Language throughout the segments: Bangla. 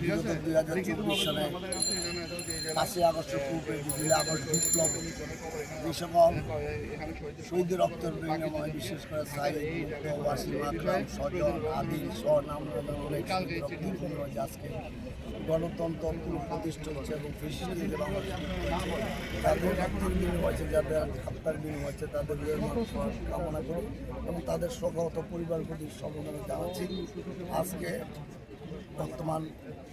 বিগত হাজার চব্বিশ সালে পাঁচই আগস্টের পূর্বে আগস্ট বিপ্লব যে রক্তের বিনিময়ে বিশেষ করে মুক্ত ওয়াসিম আকরাম স্বজন আজকে। গণতন্ত্র পুনঃপ্রতিষ্ঠা হচ্ছে এবং তাদের রক্তের বিনিময় হচ্ছে যাদের আত্মার বিনিময় হচ্ছে তাদের কামনা করি এবং তাদের সকলত পরিবার প্রতি সমবেদনা জানাচ্ছি। আজকে বর্তমান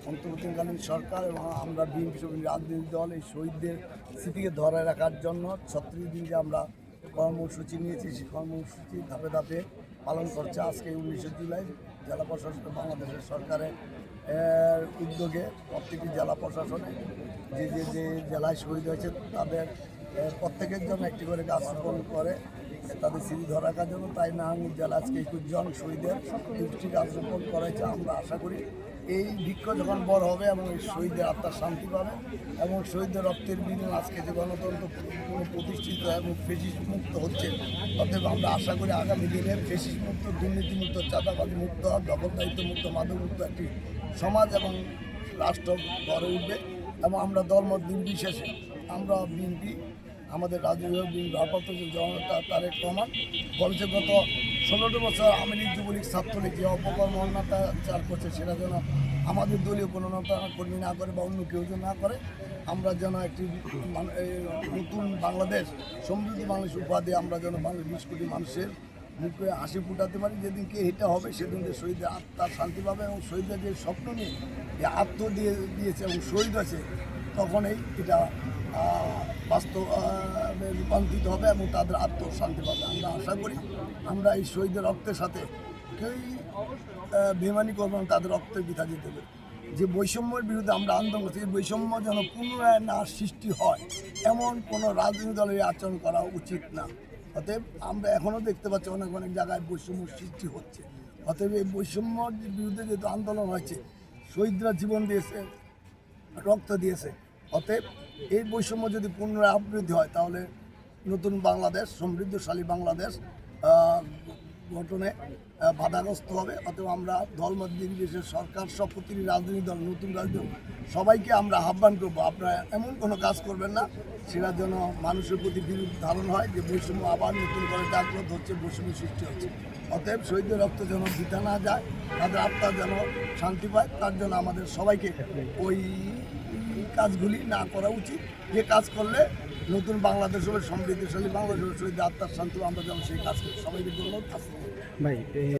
অন্তর্বর্তীকালীন সরকার এবং আমরা বিএনপি সমিতি রাজনৈতিক দল এই শহীদদের স্মৃতিকে ধরে রাখার জন্য ছত্রিশ দিন যে আমরা কর্মসূচি নিয়েছি। সেই কর্মসূচি ধাপে ধাপে পালন করছে আজকে উনিশে জুলাই জেলা প্রশাসন বাংলাদেশের সরকারের উদ্যোগে প্রত্যেকটি জেলা প্রশাসনে যে যে যে জেলায় শহীদ হয়েছে তাদের প্রত্যেকের জন্য একটি করে গাছ রোপণ করে, তাদের স্মৃতি ধরে রাখার জন্য তাই নারায়ণগঞ্জ জেলা আজকে একুশ জন শহীদের তিরিশটি গাছ রোপণ করেছে আমরা আশা করি। এই বৃক্ষ যখন বড় হবে এবং এই শহীদের আত্মার শান্তি পাবে এবং শহীদদের রক্তের বিনিময়ে আজকে যে গণতন্ত্র প্রতিষ্ঠিত এবং ফেসিস মুক্ত হচ্ছে, অতএব আমরা আশা করি আগামী দিনে ফেসিস মুক্ত দুর্নীতিমুক্ত চাঁদাবাজি মুক্ত, দখলদারিত্ব মুক্ত মাদক মুক্ত একটি সমাজ এবং রাষ্ট্র গড়ে উঠবে এবং আমরা দলমত নির্বিশেষে আমরা বিএনপি আমাদের রাজনৈতিক বিএনপি ভারপ্রাপ্ত যে জনতা তারেক রহমান বলেছে গত ষোলোটি বছর আওয়ামী লীগ যুবলীগ ছাত্রলীগ যে অপকর্ম অন্যাচার করছে, সেটা যেন আমাদের দলীয় কোনো কর্মী না করে বা অন্য কেউ যেন না করে, আমরা যেন একটি নতুন বাংলাদেশ, সমৃদ্ধ বাংলাদেশ উপাধি আমরা যেন বাংলাদেশ বিশ কোটি মানুষের মুখে হাসি ফুটাতে পারি। যেদিনকে এটা হবে, সেদিন সেদিনকে শহীদের আত্মার শান্তি পাবে এবং শহীদের যে স্বপ্ন নিয়ে, যে আত্ম দিয়ে দিয়েছে এবং শহীদ আছে তখনই এটা বাস্তব রূপান্তরিত হবে এবং তাদের আত্মশান্তি পাবে। আমরা আশা করি আমরা এই শহীদের রক্তের সাথে কেউই বেমানি করব তাদের রক্তের বিধা দিতে হবে যে বৈষম্যের বিরুদ্ধে আমরা আন্দোলন করছি, এই বৈষম্য যেন পুনরায় না সৃষ্টি হয়, এমন কোনো রাজনৈতিক দলের আচরণ করা উচিত না। অতএব আমরা এখনও দেখতে পাচ্ছি অনেক অনেক জায়গায় বৈষম্য সৃষ্টি হচ্ছে। অতএব এই বৈষম্যর বিরুদ্ধে যেহেতু আন্দোলন হয়েছে, শহীদরা জীবন দিয়েছে, রক্ত দিয়েছে। অতএব এই বৈষম্য যদি পুনরায় আবৃদ্ধি হয় তাহলে নতুন বাংলাদেশ সমৃদ্ধশালী বাংলাদেশ গঠনে বাধাগ্রস্ত হবে। অতএব আমরা দলমত নির্বিশেষে সরকার সব প্রতিটি রাজনৈতিক দল, নতুন রাজনৈতিক সবাইকে আমরা আহ্বান করব, আপনারা এমন কোনো কাজ করবেন না, সেটা যেন মানুষের প্রতি বিরূপ ধারণ হয়, যে বৈষম্য আবার নতুন করে জাগ্রত হচ্ছে, বৈষম্য সৃষ্টি হচ্ছে। অতএব শহীদের রক্ত যেন দিতে না যায়, তাদের আত্মা যেন শান্তি পায়, তার জন্য আমাদের সবাইকে ওই কাজগুলি না করা উচিত। যে কাজ করলে নতুন বাংলাদেশ হবে সমৃদ্ধিশালী বাংলাদেশ হবে শহীদ আত্মার শান্তি, আমরা যেমন সেই কাজ করি এই